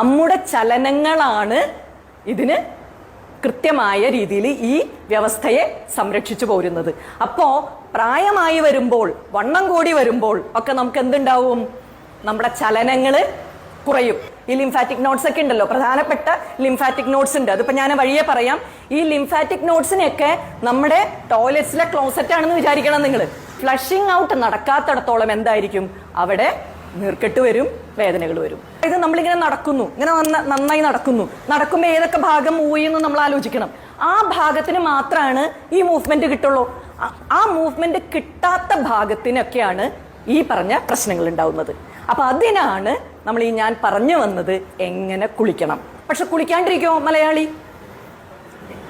നമ്മുടെ ചലനങ്ങളാണ് ഇതിന് കൃത്യമായ രീതിയിൽ ഈ വ്യവസ്ഥയെ സംരക്ഷിച്ചു പോരുന്നത്. അപ്പോ പ്രായമായി വരുമ്പോൾ വണ്ണം കൂടി വരുമ്പോൾ ഒക്കെ നമുക്ക് എന്തുണ്ടാവും? നമ്മുടെ ചലനങ്ങൾ കുറയും. ഈ ലിംഫാറ്റിക് നോട്ട്സ് ഒക്കെ ഉണ്ടല്ലോ പ്രധാനപ്പെട്ട ലിംഫാറ്റിക് നോട്ട്സ് ഉണ്ട്. അതിപ്പോ ഞാൻ വഴിയെ പറയാം. ഈ ലിംഫാറ്റിക് നോട്ട്സിനെയൊക്കെ നമ്മുടെ ടോയ്ലറ്റ്സിലെ ക്ലോസറ്റ് ആണെന്ന് വിചാരിക്കണം നിങ്ങൾ ഫ്ലഷിംഗ് ഔട്ട് നടക്കാത്തിടത്തോളം എന്തായിരിക്കും? അവിടെ നീർക്കെട്ട് വരും വേദനകൾ വരും. ഇത് നമ്മളിങ്ങനെ നടക്കുന്നു. ഇങ്ങനെ നന്ന- നന്നായി നടക്കുന്നു. നടക്കുമ്പോൾ ഏതൊക്കെ ഭാഗം മൂവ് ചെയ്യുന്നു നമ്മൾ ആലോചിക്കണം. ആ ഭാഗത്തിന് മാത്രമാണ് ഈ മൂവ്മെന്റ് കിട്ടുള്ളൂ. ആ- മൂവ്മെന്റ് കിട്ടാത്ത ഭാഗത്തിനൊക്കെയാണ് ഈ പറഞ്ഞ പ്രശ്നങ്ങൾ ഉണ്ടാവുന്നത്. അപ്പൊ അതിനാണ് നമ്മൾ ഈ ഞാൻ പറഞ്ഞു വന്നത് എങ്ങനെ കുളിക്കണം. പക്ഷെ കുളിക്കാണ്ടിരിക്കുമോ മലയാളി?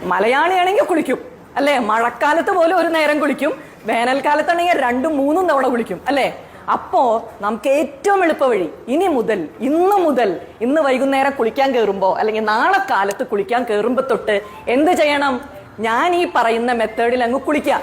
മലയാളിയാണെങ്കിൽ കുളിക്കും. അല്ലേ? മഴക്കാലത്ത് പോലും ഒരു നേരം കുളിക്കും. വേനൽക്കാലത്താണെങ്കിൽ രണ്ടും മൂന്നും തവണ കുളിക്കും. അല്ലേ? അപ്പോ നമുക്ക് ഏറ്റവും എളുപ്പ വഴി ഇനി മുതൽ ഇന്ന് മുതൽ ഇന്ന് വൈകുന്നേരം കുളിക്കാൻ കയറുമ്പോ അല്ലെങ്കിൽ നാളെ കാലത്ത് കുളിക്കാൻ കയറുമ്പോ തൊട്ട് എന്ത് ചെയ്യണം? ഞാൻ ഈ പറയുന്ന മെത്തേഡിൽ അങ്ങ് കുളിക്കാം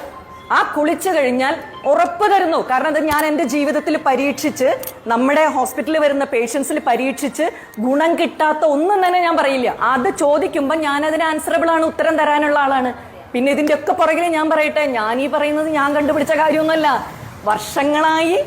ആ കുളിച്ചു കഴിഞ്ഞാൽ ഉറപ്പ് തരുന്നു. കാരണം അത് ഞാൻ എന്റെ ജീവിതത്തിൽ പരീക്ഷിച്ച് നമ്മുടെ ഹോസ്പിറ്റലിൽ വരുന്ന പേഷ്യൻസിൽ പരീക്ഷിച്ച് ഗുണം കിട്ടാത്ത ഒന്നും തന്നെ ഞാൻ പറയില്ല. അത് ചോദിക്കുമ്പോൾ ഞാൻ അതിന് ആൻസറബിൾ ആണ് ഉത്തരം തരാനുള്ള ആളാണ്. പിന്നെ ഇതിന്റെ ഒക്കെ പുറകിൽ ഞാൻ പറയട്ടെ ഞാൻ ഈ പറയുന്നത് ഞാൻ കണ്ടുപിടിച്ച കാര്യമൊന്നുമല്ല. വർഷങ്ങളായി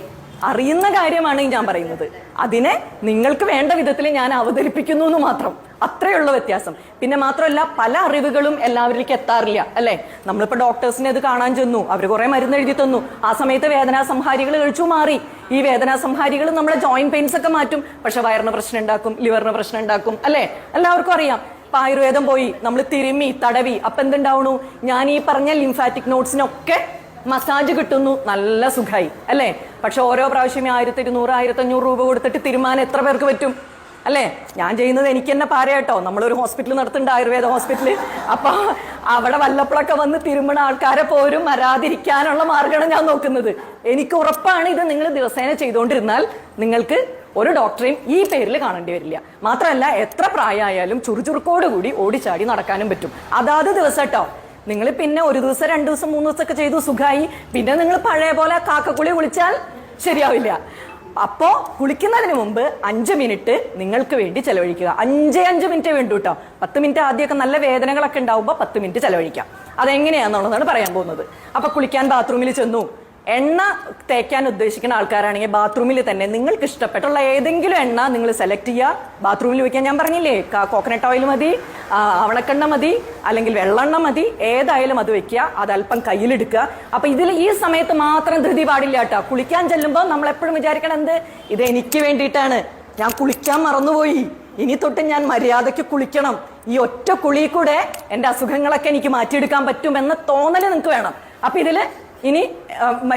അറിയുന്ന കാര്യമാണ് ഞാൻ പറയുന്നത്. അതിനെ നിങ്ങൾക്ക് വേണ്ട വിധത്തിൽ ഞാൻ അവതരിപ്പിക്കുന്നു എന്ന് മാത്രം. അത്രയുള്ള വ്യത്യാസം. പിന്നെ മാത്രമല്ല പല അറിവുകളും എല്ലാവരിലേക്ക് എത്താറില്ല അല്ലെ? നമ്മളിപ്പോ ഡോക്ടേഴ്സിനെ ഇത് കാണാൻ ചെന്നു. അവർ കുറെ മരുന്ന് എഴുതി തന്നു. ആ സമയത്ത് വേദനാ സംഹാരികൾ കഴിച്ചു മാറി. ഈ വേദനാ സംഹാരികൾ നമ്മളെ ജോയിന്റ് പെയിൻസ് ഒക്കെ മാറ്റും. പക്ഷെ വയറിന് പ്രശ്നം ഉണ്ടാക്കും ലിവറിന് പ്രശ്നം ഉണ്ടാക്കും അല്ലെ? എല്ലാവർക്കും അറിയാം. ഇപ്പൊ ആയുർവേദം പോയി. നമ്മൾ തിരുമ്മി തടവി. അപ്പൊ എന്തുണ്ടാവണു ഞാൻ ഈ പറഞ്ഞ ലിംഫാറ്റിക് നോട്ട്സിനൊക്കെ മസാജ് കിട്ടുന്നു നല്ല സുഖമായി അല്ലേ? പക്ഷെ ഓരോ പ്രാവശ്യം ആയിരത്തി ഇരുന്നൂറ് ആയിരത്തി അഞ്ഞൂറ് രൂപ കൊടുത്തിട്ട് തീരുമാനം എത്ര പേർക്ക് പറ്റും അല്ലേ? ഞാൻ ചെയ്യുന്നത് എനിക്ക് തന്നെ പാരയാട്ടോ നമ്മളൊരു ഹോസ്പിറ്റൽ നടത്തുന്നുണ്ട് ആയുർവേദ ഹോസ്പിറ്റൽ. അപ്പൊ അവിടെ വല്ലപ്പോഴൊക്കെ വന്ന് തിരുമണ ആൾക്കാരെ പോരും വരാതിരിക്കാനുള്ള മാർഗമാണ് ഞാൻ നോക്കുന്നത്. എനിക്ക് ഉറപ്പാണ് ഇത് നിങ്ങൾ ദിവസേന ചെയ്തുകൊണ്ടിരുന്നാൽ നിങ്ങൾക്ക് ഒരു ഡോക്ടറെയും ഈ പേരിൽ കാണേണ്ടി വരില്ല. മാത്രമല്ല എത്ര പ്രായമായാലും ചുറുചുറുക്കോടുകൂടി ഓടിച്ചാടി നടക്കാനും പറ്റും. അതാത് ദിവസം കേട്ടോ നിങ്ങൾ പിന്നെ ഒരു ദിവസം രണ്ടു ദിവസം മൂന്ന് ദിവസമൊക്കെ ചെയ്തു സുഖമായി പിന്നെ നിങ്ങൾ പഴയ പോലെ കാക്കക്കുളി കുളിച്ചാൽ ശരിയാവില്ല. അപ്പോ കുളിക്കുന്നതിന് മുമ്പ് അഞ്ച് മിനിറ്റ് നിങ്ങൾക്ക് വേണ്ടി ചെലവഴിക്കുക. അഞ്ചേ അഞ്ച് മിനിറ്റ് വേണ്ടു കേട്ടോ പത്ത് മിനിറ്റ് ആദ്യമൊക്കെ നല്ല വേദനകളൊക്കെ ഉണ്ടാവുമ്പോൾ പത്ത് മിനിറ്റ് ചെലവഴിക്കാം. അതെങ്ങനെയാണെന്നുള്ളതാണ് പറയാൻ പോകുന്നത്. അപ്പൊ കുളിക്കാൻ ബാത്റൂമിൽ ചെന്നു. എണ്ണ തേക്കാൻ ഉദ്ദേശിക്കുന്ന ആൾക്കാരാണെങ്കിൽ ബാത്റൂമിൽ തന്നെ നിങ്ങൾക്ക് ഇഷ്ടപ്പെട്ടുള്ള ഏതെങ്കിലും എണ്ണ നിങ്ങൾ സെലക്ട് ചെയ്യുക. ബാത്റൂമിൽ വയ്ക്കാൻ ഞാൻ പറഞ്ഞില്ലേ കോക്കനട്ട് ഓയിൽ മതി അവണക്കെണ്ണ മതി അല്ലെങ്കിൽ വെള്ളെണ്ണ മതി ഏതായാലും അത് വെക്കുക. അത് അല്പം കയ്യിലെടുക്കുക. അപ്പൊ ഇതിൽ ഈ സമയത്ത് മാത്രം ധൃതി പാടില്ല കേട്ടോ. കുളിക്കാൻ ചെല്ലുമ്പോൾ നമ്മൾ എപ്പോഴും വിചാരിക്കണം എന്ത്? ഇത് എനിക്ക് വേണ്ടിയിട്ടാണ്. ഞാൻ കുളിക്കാൻ മറന്നുപോയി. ഇനി തൊട്ട് ഞാൻ മര്യാദയ്ക്ക് കുളിക്കണം. ഈ ഒറ്റ കുളി കൂടെ എന്റെ അസുഖങ്ങളൊക്കെ എനിക്ക് മാറ്റിയെടുക്കാൻ പറ്റും എന്ന തോന്നൽ നിങ്ങൾക്ക് വേണം. അപ്പൊ ഇതിൽ ഇനി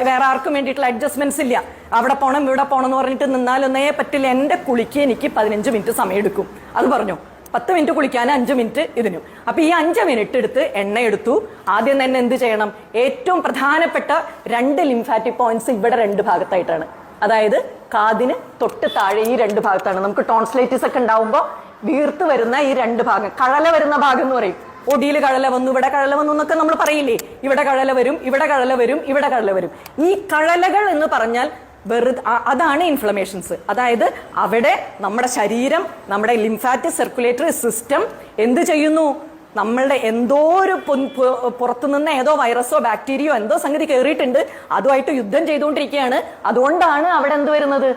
വേറെ ആർക്കും വേണ്ടിയിട്ടുള്ള അഡ്ജസ്റ്റ്മെന്റ്സ് ഇല്ല. അവിടെ പോണം ഇവിടെ പോണം എന്ന് പറഞ്ഞിട്ട് നിന്നാലൊന്നേ പറ്റില്ല. എന്റെ കുളിക്ക് എനിക്ക് പതിനഞ്ച് മിനിറ്റ് സമയം എടുക്കും അത് പറഞ്ഞു. പത്ത് മിനിറ്റ് കുളിക്കാൻ അഞ്ച് മിനിറ്റ് ഇതിനും. അപ്പൊ ഈ അഞ്ച് മിനിറ്റ് എടുത്ത് എണ്ണ എടുത്തു ആദ്യം തന്നെ എന്ത് ചെയ്യണം? ഏറ്റവും പ്രധാനപ്പെട്ട രണ്ട് ലിംഫാറ്റിക് പോയിന്റ്സ് ഇവിടെ രണ്ട് ഭാഗത്തായിട്ടാണ്. അതായത് കാതിന് തൊട്ട് താഴെ ഈ രണ്ട് ഭാഗത്താണ്. നമുക്ക് ടോൺസ്ലൈറ്റിസ് ഒക്കെ ഉണ്ടാവുമ്പോൾ വീർത്ത് വരുന്ന ഈ രണ്ട് ഭാഗം കഴല വരുന്ന ഭാഗം എന്ന് പറയും. ഒടിയിൽ കഴല വന്നു ഇവിടെ കഴല വന്നു എന്നൊക്കെ നമ്മൾ പറയില്ലേ? ഇവിടെ കഴല വരും ഇവിടെ കഴല വരും ഇവിടെ കഴല വരും. ഈ കഴലകൾ എന്ന് പറഞ്ഞാൽ വെറുതെ അതാണ് ഇൻഫ്ലമേഷൻസ് അതായത് അവിടെ നമ്മുടെ ശരീരം നമ്മുടെ ലിംഫാറ്റിക് സർക്കുലേറ്ററി സിസ്റ്റം എന്ത് ചെയ്യുന്നു? നമ്മളുടെ എന്തോ ഒരു പുറത്തുനിന്ന് ഏതോ വൈറസോ ബാക്ടീരിയോ എന്തോ സംഗതി കയറിയിട്ടുണ്ട് അതുമായിട്ട് യുദ്ധം ചെയ്തുകൊണ്ടിരിക്കുകയാണ്. അതുകൊണ്ടാണ് അവിടെ എന്ത് വരുന്നത്?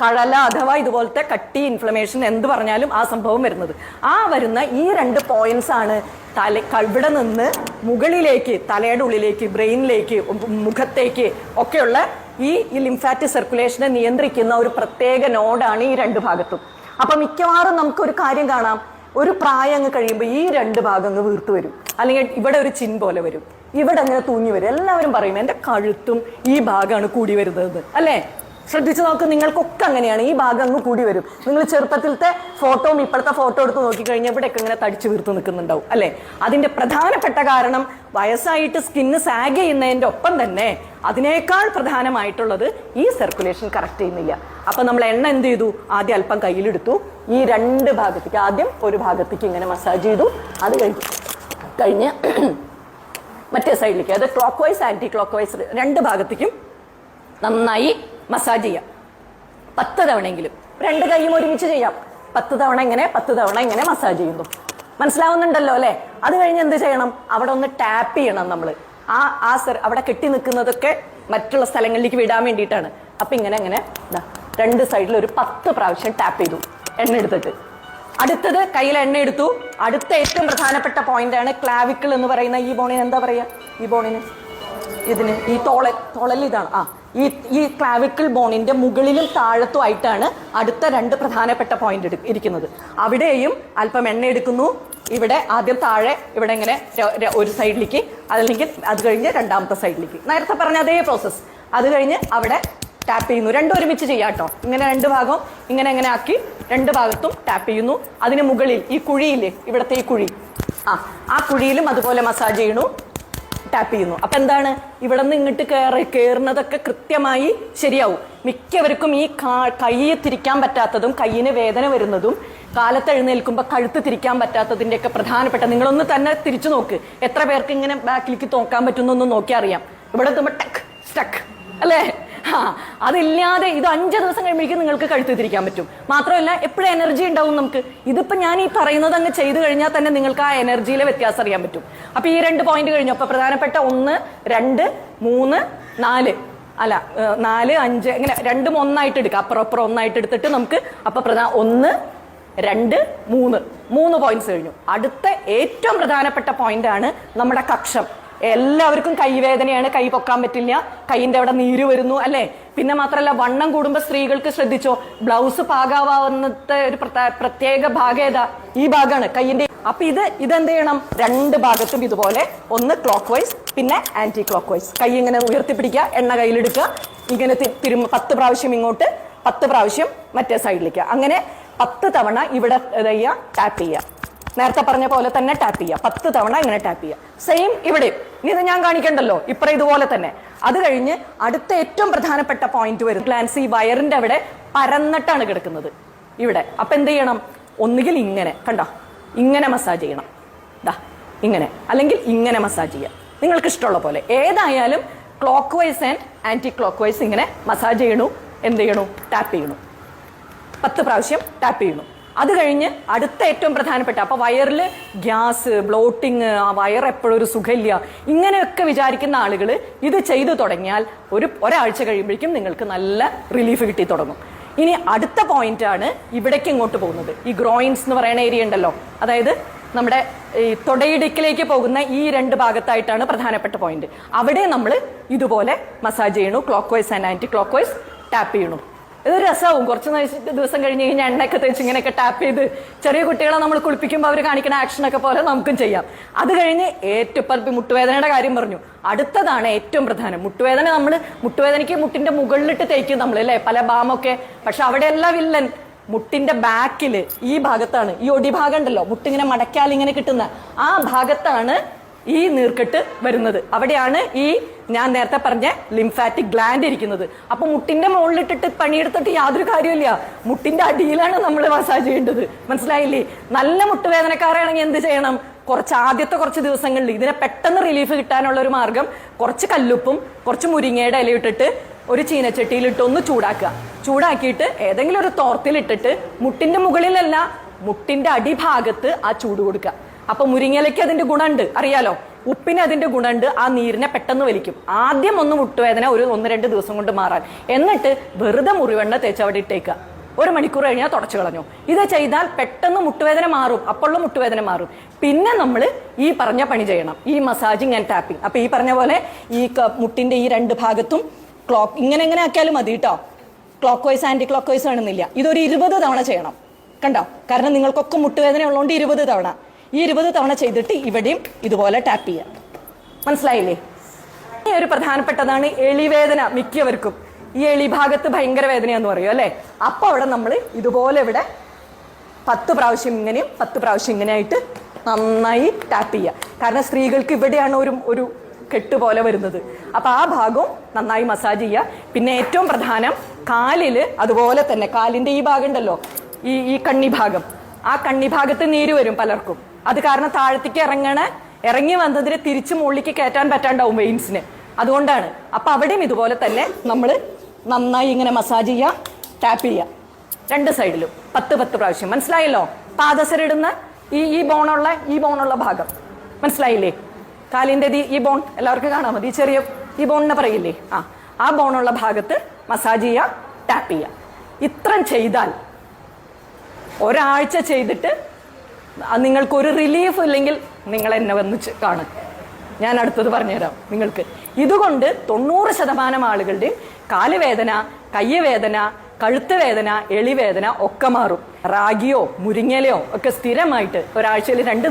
കഴല അഥവാ ഇതുപോലത്തെ കട്ടി ഇൻഫ്ലമേഷൻ എന്ത് പറഞ്ഞാലും ആ സംഭവം വരുന്നത്. ആ വരുന്ന ഈ രണ്ട് പോയിന്റ്സ് ആണ് തല കവിടെ നിന്ന് മുകളിലേക്ക് തലയുടെ ഉള്ളിലേക്ക് ബ്രെയിനിലേക്ക് മുഖത്തേക്ക് ഒക്കെയുള്ള ഈ ലിംഫാറ്റിക് സർക്കുലേഷനെ നിയന്ത്രിക്കുന്ന ഒരു പ്രത്യേക നോഡാണ് ഈ രണ്ട് ഭാഗത്തും. അപ്പൊ മിക്കവാറും നമുക്കൊരു കാര്യം കാണാം. ഒരു പ്രായം അങ്ങ് കഴിയുമ്പോൾ ഈ രണ്ട് ഭാഗം അങ്ങ് വീർത്ത് വരും. അല്ലെങ്കിൽ ഇവിടെ ഒരു ചിൻ പോലെ വരും. ഇവിടെ അങ്ങനെ തൂങ്ങി വരും. എല്ലാവരും പറയും എന്റെ കഴുത്തും ഈ ഭാഗമാണ് കൂടി വരുന്നത്. അല്ലേ? ശ്രദ്ധിച്ചു നോക്ക് നിങ്ങൾക്കൊക്കെ അങ്ങനെയാണ്. ഈ ഭാഗം അങ്ങ് കൂടി വരും. നിങ്ങൾ ചെറുപ്പത്തിലത്തെ ഫോട്ടോയും ഇപ്പോഴത്തെ ഫോട്ടോ എടുത്ത് നോക്കിക്കഴിഞ്ഞാൽ ഇവിടെയൊക്കെ ഇങ്ങനെ തടിച്ചു വീർത്ത് നിൽക്കുന്നുണ്ടാവും അല്ലേ? അതിന്റെ പ്രധാനപ്പെട്ട കാരണം വയസ്സായിട്ട് സ്കിന്ന് സാഗ് ചെയ്യുന്നതിന്റെ ഒപ്പം തന്നെ അതിനേക്കാൾ പ്രധാനമായിട്ടുള്ളത് ഈ സർക്കുലേഷൻ കറക്റ്റ് ചെയ്യുന്നില്ല. അപ്പൊ നമ്മൾ എണ്ണ എന്ത് ചെയ്തു? ആദ്യം അല്പം കയ്യിലെടുത്തു. ഈ രണ്ട് ഭാഗത്തേക്ക് ആദ്യം ഒരു ഭാഗത്തേക്ക് ഇങ്ങനെ മസാജ് ചെയ്തു. അത് കഴിഞ്ഞു കഴിഞ്ഞ് മറ്റേ സൈഡിലേക്ക് അത് clockwise anticlockwise രണ്ട് ഭാഗത്തേക്കും നന്നായി മസാജ് ചെയ്യാം. പത്ത് തവണയെങ്കിലും. രണ്ട് കൈയും ഒരുമിച്ച് ചെയ്യാം. പത്ത് തവണ ഇങ്ങനെ പത്ത് തവണ ഇങ്ങനെ മസാജ് ചെയ്യുന്നു. മനസ്സിലാവുന്നുണ്ടല്ലോ അല്ലെ? അത് കഴിഞ്ഞ് എന്ത് ചെയ്യണം? അവിടെ ഒന്ന് ടാപ്പ് ചെയ്യണം നമ്മൾ ആ ആ സർ അവിടെ കെട്ടി നിൽക്കുന്നതൊക്കെ മറ്റുള്ള സ്ഥലങ്ങളിലേക്ക് വിടാൻ വേണ്ടിയിട്ടാണ്. അപ്പൊ ഇങ്ങനെ അങ്ങനെ ദാ രണ്ട് സൈഡിൽ ഒരു പത്ത് പ്രാവശ്യം ടാപ്പ് ചെയ്തു. എണ്ണ എടുത്തിട്ട്. അടുത്തത് കയ്യിൽ എണ്ണ എടുത്തു. അടുത്ത ഏറ്റവും പ്രധാനപ്പെട്ട പോയിന്റ് ആണ് ക്ലാവിക്കിൾ എന്ന് പറയുന്ന ഈ ബോണിന് എന്താ പറയാ? ഈ ബോണിന് ഇതിന് ഈ തോളൽ തോളൽ ഇതാണ്. ആ ഈ ഈ ക്ലാവിക്കിൾ ബോണിന്റെ മുകളിലും താഴത്തും ആയിട്ടാണ് അടുത്ത രണ്ട് പ്രധാനപ്പെട്ട പോയിന്റ് ഇരിക്കുന്നത്. അവിടെയും അല്പം എണ്ണ എടുക്കുന്നു. ഇവിടെ ആദ്യം താഴെ ഇവിടെ ഇങ്ങനെ ഒരു സൈഡിലേക്ക് അതല്ലെങ്കിൽ അത് കഴിഞ്ഞ് രണ്ടാമത്തെ സൈഡിലേക്ക് നേരത്തെ പറഞ്ഞ അതേ പ്രോസസ്സ് അത് കഴിഞ്ഞ് അവിടെ ടാപ്പ് ചെയ്യുന്നു. രണ്ടും ഒരുമിച്ച് ചെയ്യാട്ടോ ഇങ്ങനെ രണ്ട് ഭാഗം ഇങ്ങനെ ഇങ്ങനെ ആക്കി രണ്ട് ഭാഗത്തും ടാപ്പ് ചെയ്യുന്നു. അതിന് മുകളിൽ ഈ കുഴിയില്ലേ ഇവിടുത്തെ ഈ കുഴി. ആ ആ കുഴിയിലും അതുപോലെ മസാജ് ചെയ്യണു ടാപ്പ് ചെയ്യുന്നു. അപ്പൊ എന്താണ്? ഇവിടെ നിന്ന് ഇങ്ങോട്ട് കയറി കയറുന്നതൊക്കെ കൃത്യമായി ശരിയാവും. മിക്കവർക്കും ഈ കാ- തിരിക്കാൻ പറ്റാത്തതും കയ്യിന് വേദന വരുന്നതും കാലത്ത് എഴുന്നേൽക്കുമ്പോൾ കഴുത്ത് തിരിക്കാൻ പറ്റാത്തതിന്റെ ഒക്കെ പ്രധാനപ്പെട്ട നിങ്ങളൊന്ന് തന്നെ തിരിച്ചു നോക്ക്. എത്ര പേർക്ക് ഇങ്ങനെ ബാക്കിലേക്ക് നോക്കാൻ പറ്റുന്നൊന്ന് നോക്കി അറിയാം ഇവിടെ എത്തുമ്പോൾ ടക്ക് സ്റ്റക്ക് അല്ലേ? അതില്ലാതെ ഇത് അഞ്ച് ദിവസം കഴിയുമ്പോഴേക്കും നിങ്ങൾക്ക് കഴുത്ത് തിരിക്കാൻ പറ്റും. മാത്രമല്ല എപ്പോഴും എനർജി ഉണ്ടാവും നമുക്ക്. ഇതിപ്പോ ഞാൻ ഈ പറയുന്നത് അങ്ങ് ചെയ്തു കഴിഞ്ഞാൽ തന്നെ നിങ്ങൾക്ക് ആ എനർജിയിലെ വ്യത്യാസം അറിയാൻ പറ്റും. അപ്പൊ ഈ രണ്ട് പോയിന്റ് കഴിഞ്ഞു. അപ്പൊ പ്രധാനപ്പെട്ട ഒന്ന് രണ്ട് മൂന്ന് നാല്. അല്ല നാല് അഞ്ച് ഇങ്ങനെ രണ്ടും ഒന്നായിട്ട് എടുക്കുക അപ്പുറം അപ്പുറം ഒന്നായിട്ട് എടുത്തിട്ട് നമുക്ക് അപ്പൊ പ്രധാന ഒന്ന് രണ്ട് മൂന്ന്. മൂന്ന് പോയിന്റ്സ് കഴിഞ്ഞു. അടുത്ത ഏറ്റവും പ്രധാനപ്പെട്ട പോയിന്റ് ആണ് നമ്മുടെ കക്ഷം. എല്ലാവർക്കും കൈവേദനയാണ് കൈ പൊക്കാൻ പറ്റില്ല കൈയിന്റെ അവിടെ നീര് വരുന്നു അല്ലെ? പിന്നെ മാത്രമല്ല വണ്ണം കൂടുമ്പോ സ്ത്രീകൾക്ക് ശ്രദ്ധിച്ചോ? ബ്ലൗസ് പാകാവുന്നത്തെ ഒരു പ്രത്യേക ഭാഗം ഏതാ? ഈ ഭാഗമാണ് കൈയിന്റെ. അപ്പൊ ഇത് ഇതെന്ത് ചെയ്യണം? രണ്ട് ഭാഗത്തും ഇതുപോലെ ഒന്ന് ക്ലോക്ക് വൈസ് പിന്നെ ആന്റി ക്ലോക്ക് വൈസ് കൈ ഇങ്ങനെ ഉയർത്തിപ്പിടിക്കുക എണ്ണ കയ്യിലെടുക്കുക ഇങ്ങനെ തി- തിരുമ്മ പത്ത് പ്രാവശ്യം ഇങ്ങോട്ട് പത്ത് പ്രാവശ്യം മറ്റേ സൈഡിലേക്ക് അങ്ങനെ പത്ത് തവണ ഇവിടെ ചെയ്യുക ടാപ്പ് ചെയ്യുക. നേരത്തെ പറഞ്ഞ പോലെ തന്നെ ടാപ്പ് ചെയ്യുക പത്ത് തവണ ഇങ്ങനെ ടാപ്പ് ചെയ്യുക സെയിം ഇവിടെ ഇനി ഇത് ഞാൻ കാണിക്കണ്ടല്ലോ. ഇപ്പറ ഇതുപോലെ തന്നെ. അത് കഴിഞ്ഞ് അടുത്ത ഏറ്റവും പ്രധാനപ്പെട്ട പോയിന്റ് വരും ഗ്ലാൻസ് ഈ വയറിന്റെ അവിടെ പരന്നിട്ടാണ് കിടക്കുന്നത്. ഇവിടെ. അപ്പൊ എന്ത് ചെയ്യണം? ഒന്നുകിൽ ഇങ്ങനെ. കണ്ടോ? ഇങ്ങനെ മസാജ് ചെയ്യണം. ദാ ഇങ്ങനെ. അല്ലെങ്കിൽ ഇങ്ങനെ മസാജ് ചെയ്യാം. നിങ്ങൾക്ക് ഇഷ്ടമുള്ള പോലെ. ഏതായാലും clockwise and anticlockwise ഇങ്ങനെ മസാജ് ചെയ്യണു. എന്ത് ചെയ്യണു? ടാപ്പ് ചെയ്യണു. പത്ത് പ്രാവശ്യം ടാപ്പ് ചെയ്യുന്നു അത് കഴിഞ്ഞ് അടുത്ത ഏറ്റവും പ്രധാനപ്പെട്ട അപ്പോൾ വയറിൽ ഗ്യാസ് ബ്ലോട്ടിങ് ആ വയർ എപ്പോഴും ഒരു സുഖമില്ല. ഇങ്ങനെയൊക്കെ വിചാരിക്കുന്ന ആളുകൾ ഇത് ചെയ്തു തുടങ്ങിയാൽ ഒരു ഒരാഴ്ച കഴിയുമ്പോഴേക്കും നിങ്ങൾക്ക് നല്ല റിലീഫ് കിട്ടി തുടങ്ങും. ഇനി അടുത്ത പോയിന്റ് ആണ് ഇവിടേക്ക് ഇങ്ങോട്ട് പോകുന്നത്. ഈ ഗ്രോയിൻസ് എന്ന് പറയുന്ന ഏരിയ ഉണ്ടല്ലോ. അതായത് നമ്മുടെ ഈ തൊടയിടുക്കിലേക്ക് പോകുന്ന ഈ രണ്ട് ഭാഗത്തായിട്ടാണ് പ്രധാനപ്പെട്ട പോയിന്റ് അവിടെ നമ്മൾ ഇതുപോലെ മസാജ് ചെയ്യണു clockwise and anticlockwise tap ചെയ്യണു. ഇത് രസമാവും. കുറച്ച് ദിവസം- കഴിഞ്ഞ് കഴിഞ്ഞാൽ എണ്ണയൊക്കെ തേച്ച് ഇങ്ങനെയൊക്കെ ടാപ്പ് ചെയ്ത് ചെറിയ കുട്ടികളെ നമ്മൾ കുളിപ്പിക്കുമ്പോൾ അവർ കാണിക്കുന്ന ആക്ഷനൊക്കെ പോലെ നമുക്കും ചെയ്യാം. അത് കഴിഞ്ഞ് ഏറ്റവും ഇപ്പം മുട്ടുവേദനയുടെ കാര്യം പറഞ്ഞു. അടുത്തതാണ് ഏറ്റവും പ്രധാനം. മുട്ടുവേദന നമ്മൾ മുട്ടുവേദനയ്ക്ക് മുട്ടിന്റെ മുകളിലിട്ട് തേക്കും നമ്മൾ അല്ലേ? പല ബാമൊക്കെ. പക്ഷെ അവിടെയല്ല വില്ലൻ. മുട്ടിന്റെ ബാക്കിൽ ഈ ഭാഗത്താണ്. ഈ ഒടിഭാഗം ഉണ്ടല്ലോ. മുട്ടിങ്ങനെ മടക്കാൽ ഇങ്ങനെ കിട്ടുന്ന ആ ഭാഗത്താണ് ഈ നീർക്കെട്ട് വരുന്നത്. അവിടെയാണ് ഈ ഞാൻ നേരത്തെ പറഞ്ഞ ലിംഫാറ്റിക് ഗ്ലാൻഡ് ഇരിക്കുന്നത്. അപ്പൊ മുട്ടിന്റെ മുകളിലിട്ടിട്ട് പണിയെടുത്തിട്ട് യാതൊരു കാര്യമില്ല മുട്ടിന്റെ അടിയിലാണ് നമ്മൾ മസാജ് ചെയ്യേണ്ടത്. മനസ്സിലായില്ലേ? നല്ല മുട്ടുവേദനക്കാരാണെങ്കിൽ എന്ത് ചെയ്യണം? കുറച്ച് ആദ്യത്തെ കുറച്ച് ദിവസങ്ങളിൽ ഇതിനെ പെട്ടെന്ന് റിലീഫ് കിട്ടാനുള്ള ഒരു മാർഗം കുറച്ച് കല്ലുപ്പും കുറച്ച് മുരിങ്ങയുടെ ഇലയിട്ടിട്ട് ഒരു ചീനച്ചട്ടിയിലിട്ട് ഒന്ന് ചൂടാക്കുക. ചൂടാക്കിയിട്ട് ഏതെങ്കിലും ഒരു തോർത്തിലിട്ടിട്ട് മുട്ടിന്റെ മുകളിലല്ല മുട്ടിന്റെ അടിഭാഗത്ത് ആ ചൂട് കൊടുക്കുക. അപ്പൊ മുരിങ്ങലയ്ക്ക് അതിന്റെ ഗുണമുണ്ട് അറിയാലോ? ഉപ്പിന് അതിന്റെ ഗുണമുണ്ട് ആ നീരിനെ പെട്ടെന്ന് വലിക്കും. ആദ്യം ഒന്ന് മുട്ടുവേദന ഒരു ഒന്ന് രണ്ട് ദിവസം കൊണ്ട് മാറാൻ. എന്നിട്ട് വെറുതെ മുറിവെണ്ണ തേച്ച് അവിടെ ഇട്ടേക്കുക. ഒരു മണിക്കൂർ കഴിഞ്ഞാൽ തുടച്ചു കളഞ്ഞു. ഇത് ചെയ്താൽ പെട്ടെന്ന് മുട്ടുവേദന മാറും. അപ്പോഴുള്ള മുട്ടുവേദന മാറും. പിന്നെ നമ്മൾ ഈ പറഞ്ഞ പണി ചെയ്യണം. ഈ മസാജിങ് ആൻഡ് ടാപ്പിംഗ്. അപ്പൊ ഈ പറഞ്ഞ പോലെ ഈ മുട്ടിന്റെ ഈ രണ്ട് ഭാഗത്തും ക്ലോക്ക് ഇങ്ങനെ എങ്ങനെ ആക്കിയാലും മതി കേട്ടോ clockwise anticlockwise വേണമെന്നില്ല. ഇതൊരു ഇരുപത് തവണ ചെയ്യണം. കണ്ടോ? കാരണം നിങ്ങൾക്കൊക്കെ മുട്ടുവേദന ഉള്ളതുകൊണ്ട് ഇരുപത് തവണ. ഈ ഇരുപത് തവണ ചെയ്തിട്ട് ഇവിടെയും ഇതുപോലെ ടാപ്പ് ചെയ്യാം. മനസ്സിലായില്ലേ? ഒരു പ്രധാനപ്പെട്ടതാണ് എളിവേദന മിക്കവർക്കും. ഈ എളി ഭാഗത്ത് ഭയങ്കര വേദനയാന്ന് പറയും അല്ലേ? അപ്പോൾ അവിടെ നമ്മൾ ഇതുപോലെ ഇവിടെ പത്ത് പ്രാവശ്യം ഇങ്ങനെയും പത്ത് പ്രാവശ്യം ഇങ്ങനെയായിട്ട് നന്നായി ടാപ്പ് ചെയ്യുക കാരണം സ്ത്രീകൾക്ക് ഇവിടെയാണ് ഒരു ഒരു കെട്ട് പോലെ വരുന്നത്. അപ്പൊ ആ ഭാഗവും നന്നായി മസാജ് ചെയ്യുക പിന്നെ ഏറ്റവും പ്രധാനം കാലിൽ അതുപോലെ തന്നെ കാലിന്റെ ഈ ഭാഗം ഉണ്ടല്ലോ ഈ ഈ കണ്ണി ഭാഗം ആ കണ്ണി ഭാഗത്ത് നീര് വരും പലർക്കും. അത് കാരണം താഴത്തേക്ക് ഇറങ്ങണ ഇറങ്ങി വന്നതിന് തിരിച്ച് മുകളിലേക്ക് കയറ്റാൻ പറ്റാണ്ടാവും വെയിൻസിന് അതുകൊണ്ടാണ്. അപ്പൊ അവിടെയും ഇതുപോലെ തന്നെ നമ്മൾ നന്നായി ഇങ്ങനെ മസാജ് ചെയ്യുക ടാപ്പ് ചെയ്യുക രണ്ട് സൈഡിലും പത്ത് പത്ത് പ്രാവശ്യം. മനസ്സിലായല്ലോ? പാദസരിടുന്ന ഈ ഈ ബോണുള്ള ഈ ബോണുള്ള ഭാഗം. മനസ്സിലായില്ലേ? കാലിന്റെ ഈ ബോൺ എല്ലാവർക്കും കാണാൻ മതി. ചെറിയ ഈ ബോണിനെ പറയില്ലേ? ആ. ആ ബോണുള്ള ഭാഗത്ത് മസാജ് ചെയ്യുക ടാപ്പ് ചെയ്യുക ഇത്രയും ചെയ്താൽ ഒരാഴ്ച ചെയ്തിട്ട് ആ നിങ്ങൾക്ക് ഒരു റിലീഫ് ഇല്ലെങ്കിൽ നിങ്ങൾ എന്നെ വന്ന് കാണും. ഞാൻ അടുത്തത് പറഞ്ഞുതരാം നിങ്ങൾക്ക്. ഇതുകൊണ്ട് തൊണ്ണൂറ് ശതമാനം ആളുകളുടെയും കാലുവേദന കയ്യവേദന കഴുത്ത് വേദന എളിവേദന ഒക്കെ മാറും. റാഗിയോ മുരിങ്ങലയോ ഒക്കെ സ്ഥിരമായിട്ട് ഒരാഴ്ചയിൽ രണ്ട്